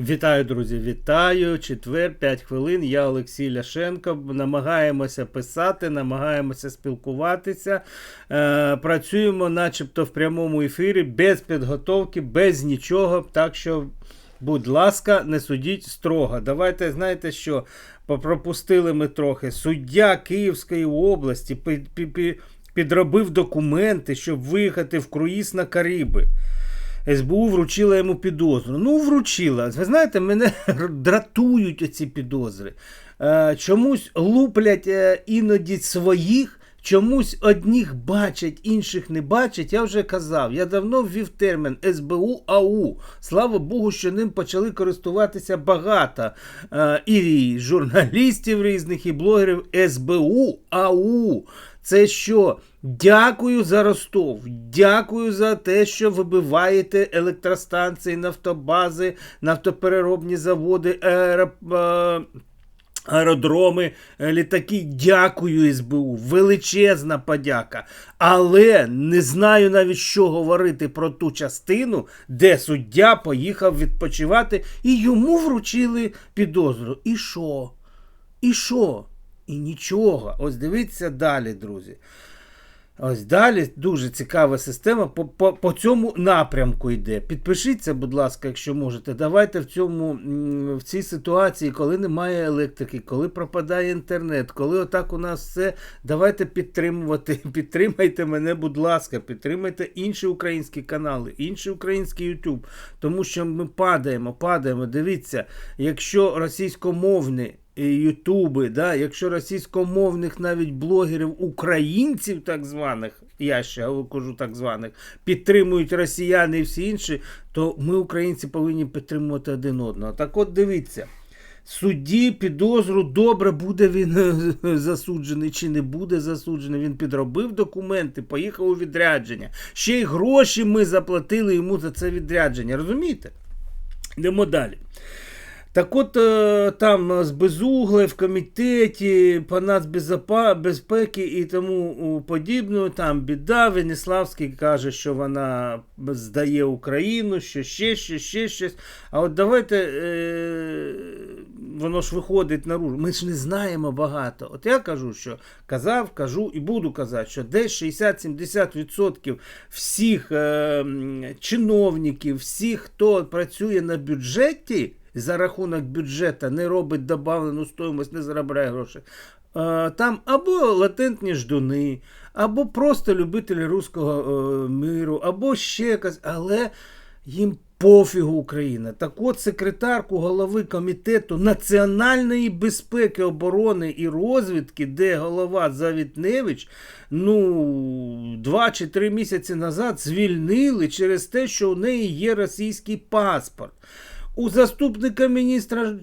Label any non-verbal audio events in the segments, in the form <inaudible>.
Вітаю, друзі! Вітаю! Четвер, 5 хвилин. Я Олексій Ляшенко. Намагаємося писати, намагаємося спілкуватися. Е, працюємо, начебто, в прямому ефірі, без підготовки, без нічого. Так що, будь ласка, не судіть строго. Давайте, знаєте що, пропустили ми трохи. Суддя Київської області пі- пі- пі- підробив документи, щоб виїхати в круїз на Кариби. СБУ вручила йому підозру. Ну, вручила. Ви знаєте, мене <laughs> дратують оці підозри. Е, чомусь луплять е, іноді своїх, чомусь одних бачать, інших не бачать. Я вже казав, я давно ввів термін СБУ АУ. Слава Богу, що ним почали користуватися багато е, і журналістів різних, і блогерів СБУ АУ. Це що? Дякую за Ростов. Дякую за те, що вибиваєте електростанції, нафтобази, нафтопереробні заводи, е, аеродроми, е, літаки. Дякую СБУ. Величезна подяка. Але не знаю навіть, що говорити про ту частину, де суддя поїхав відпочивати, і йому вручили підозру. І що? І що? І нічого. Ось дивіться далі, друзі. Ось далі дуже цікава система. По, по, по цьому напрямку йде. Підпишіться, будь ласка, якщо можете. Давайте в цьому в цій ситуації, коли немає електрики, коли пропадає інтернет, коли отак у нас все. Давайте підтримувати. <laughs> Підтримайте мене, будь ласка, підтримайте інші українські канали, інший український YouTube. Тому що ми падаємо, падаємо. Дивіться, якщо російськомовні ютуби, да, якщо російськомовних навіть блогерів українців, так званих, я ще кажу так званих, підтримують росіяни і всі інші, то ми, українці, повинні підтримувати один одного. Так от дивіться. Судді підозру добре, буде він е, засуджений чи не буде засуджений. Він підробив документи, поїхав у відрядження. Ще й гроші ми заплатили йому за це відрядження. Розумієте? Йдемо далі. Так от е, там з Безугли в комітеті по нацбезпеки і тому подібне, там біда. Веніславський каже, що вона здає Україну, що ще, ще, ще щось. А от давайте е, воно ж виходить наружу. Ми ж не знаємо багато. От я кажу, що казав, кажу і буду казати, що десь 60-70% всіх е, чиновників, всіх, хто працює на бюджеті за рахунок бюджету не робить добавлену стоїмость, не заробляє гроші. Там або латентні ждуни, або просто любителі руського миру, або ще якась, але їм пофігу Україна. Так от секретарку голови комітету національної безпеки, оборони і розвідки, де голова Завітневич, ну, два чи три місяці назад звільнили через те, що у неї є російський паспорт. У заступника міністра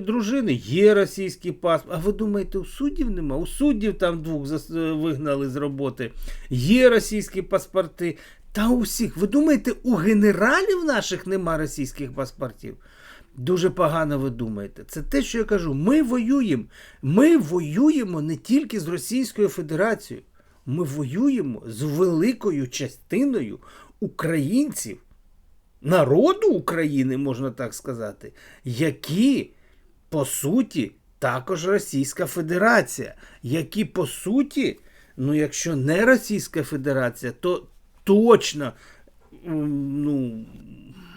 дружини є російський паспорт. А ви думаєте, у суддів нема? У суддів там двох вигнали з роботи. Є російські паспорти. Та у всіх. Ви думаєте, у генералів наших нема російських паспортів? Дуже погано ви думаєте. Це те, що я кажу. Ми воюємо. Ми воюємо не тільки з Російською Федерацією. Ми воюємо з великою частиною українців народу України, можна так сказати, які, по суті, також Російська Федерація, які, по суті, ну, якщо не Російська Федерація, то точно ну,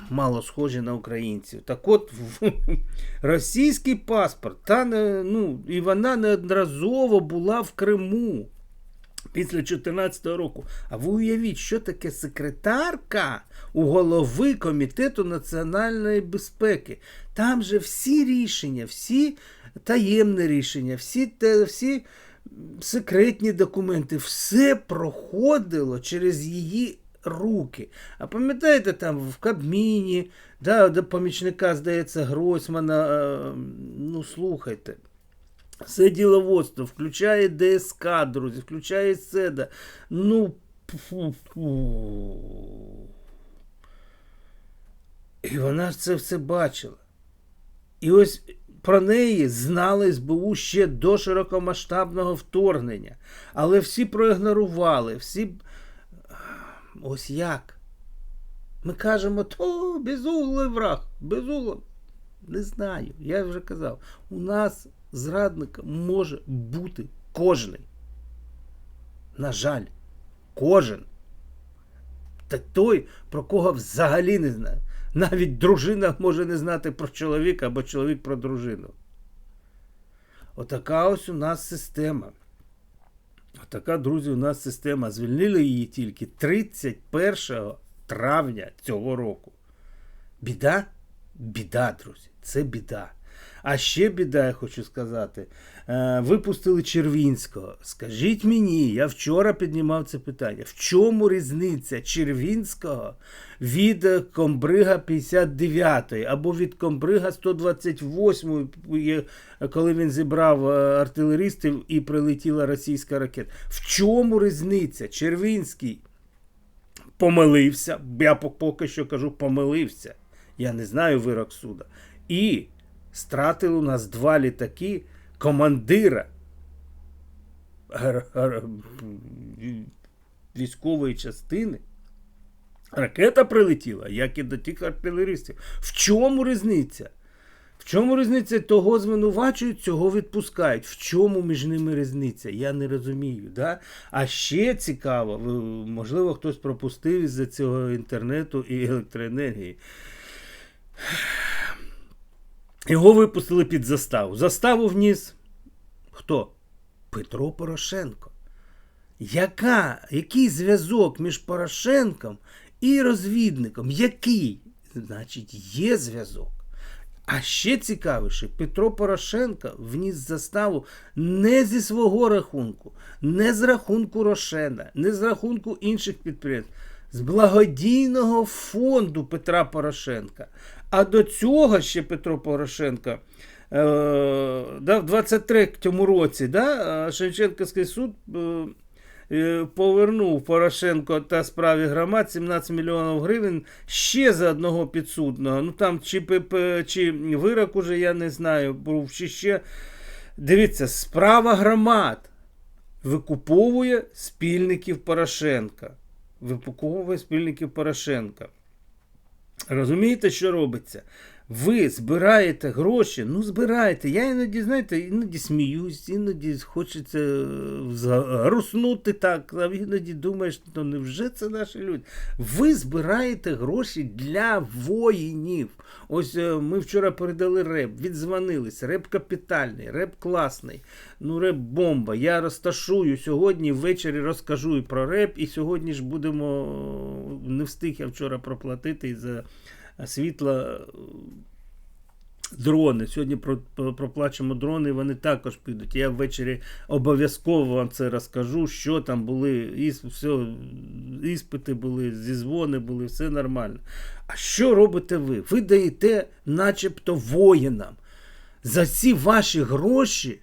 мало схожі на українців. Так от <laughs> російський паспорт, та, ну, і вона неодноразово була в Криму. Після 2014 року. А ви уявіть, що таке секретарка у голови Комітету національної безпеки. Там же всі рішення, всі таємні рішення, всі, всі секретні документи, все проходило через її руки. А пам'ятаєте, там в Кабміні, да, до помічника, здається, Гройсмана, ну слухайте. Все діловодство, включає ДСК, друзі, включає СЕДА. Ну. І вона ж це все бачила. І ось про неї знали СБУ ще до широкомасштабного вторгнення. Але всі проігнорували, всі. Ось як. Ми кажемо, то безуглий враг, безуглий. Не знаю. Я вже казав. У нас зрадником може бути кожний. На жаль, кожен. Та той, про кого взагалі не знає. Навіть дружина може не знати про чоловіка або чоловік про дружину. Отака ось у нас система. Отака, друзі, у нас система. Звільнили її тільки 31 травня цього року. Біда? Біда, друзі. Це біда. А ще біда, я хочу сказати. Е, Випустили Червінського. Скажіть мені, я вчора піднімав це питання. В чому різниця Червінського від Комбрига 59 або від Комбрига 128, є- коли він зібрав е, артилеристів і прилетіла російська ракета? В чому різниця? Червінський помилився. Я поки що кажу, помилився. Я не знаю вирок суда. І стратили у нас два літаки командира військової частини. Ракета прилетіла, як і до тих артилеристів. В чому різниця? В чому різниця? Того звинувачують, цього відпускають. В чому між ними різниця? Я не розумію. Да? А ще цікаво, можливо, хтось пропустив із-за цього інтернету і електроенергії. Його випустили під заставу. Заставу вніс хто? Петро Порошенко. Яка, який зв'язок між Порошенком і розвідником? Який? Значить, є зв'язок. А ще цікавіше, Петро Порошенко вніс заставу не зі свого рахунку, не з рахунку Рошена, не з рахунку інших підприємств, з благодійного фонду Петра Порошенка. А до цього ще Петро Порошенко е, да, в 23-му році да, е, Шевченківський суд е, повернув Порошенко та справі громад 17 мільйонів гривень ще за одного підсудного. Ну там чи, чи вирок уже я не знаю, був чи ще. Дивіться, справа громад викуповує спільників Порошенка. Викуповує спільників Порошенка. Розумієте, що робиться? Ви збираєте гроші, ну збирайте. Я іноді, знаєте, іноді сміюсь, іноді хочеться е, груснути так, а іноді думаєш, ну невже це наші люди? Ви збираєте гроші для воїнів. Ось е, ми вчора передали реп, відзвонились. Реп капітальний, реп класний. Ну, реп бомба. Я розташую сьогодні ввечері розкажу і про реп, і сьогодні ж будемо. Не встиг я вчора проплатити і за світла е, дрони. Сьогодні про- про- проплачемо дрони, вони також підуть. Я ввечері обов'язково вам це розкажу, що там були, іс, все, іспити були, зізвони були, все нормально. А що робите ви? Ви даєте начебто воїнам. За ці ваші гроші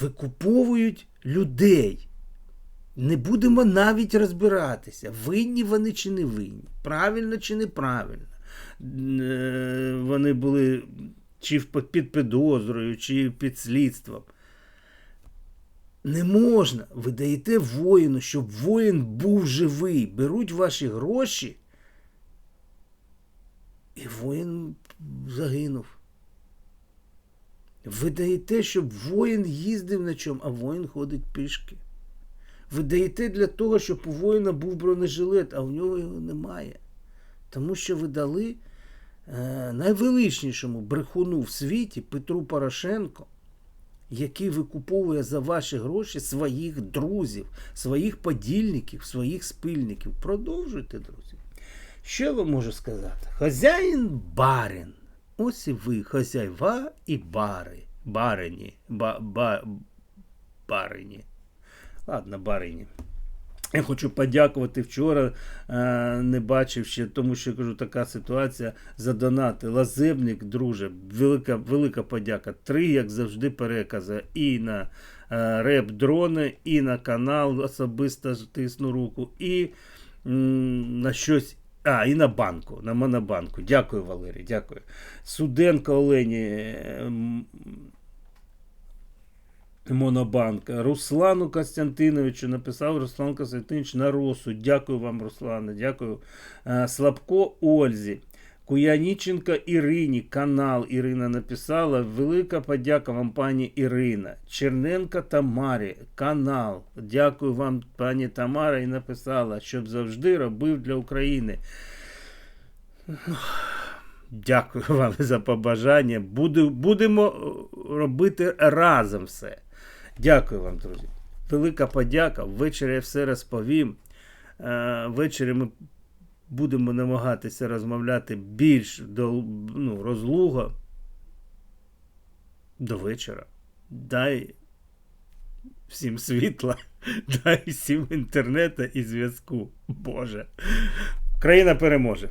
викуповують людей. Не будемо навіть розбиратися, винні вони чи не винні, правильно чи неправильно. Е, Вони були чи під підозрою, чи під слідством. Не можна. Ви даєте воїну, щоб воїн був живий. Беруть ваші гроші, і воїн загинув. Ви даєте, щоб воїн їздив на чому, а воїн ходить пішки. Ви даєте для того, щоб у воїна був бронежилет, а у нього його немає. Тому що ви дали е, найвеличнішому брехуну в світі Петру Порошенко, який викуповує за ваші гроші своїх друзів, своїх подільників, своїх спільників. Продовжуйте, друзі. Що я вам можу сказати? Хазяїн барин. Ось і ви, хазяйва і бари. Барині. Ба, ба, барині. Ладно, барині. Я хочу подякувати вчора, е, не бачив ще, тому що кажу, така ситуація за донати. Лазебник, друже, велика, велика подяка. Три, як завжди, перекази. І на е, реп дрони, і на канал особисто тисну руку, і на щось. А, і на банку, на монобанку. Дякую, Валерій, дякую. Суденко Олені. Монобанк. Руслану Костянтиновичу написав Руслан Костянтинович на росу. Дякую вам, Руслане. Дякую. Е, Слабко Ользі. Куяніченко Ірині, канал Ірина написала. Велика подяка вам, пані Ірина. Черненко Тамарі, канал. Дякую вам, пані Тамара, і написала, щоб завжди робив для України. Дякую вам за побажання. Будемо робити разом все. Дякую вам, друзі. Велика подяка. Ввечері я все розповім. Е, Ввечері ми будемо намагатися розмовляти більш до, ну, розлуго. До вечора. Дай всім світла, <laughs> дай всім інтернету і зв'язку. Боже. Країна переможе.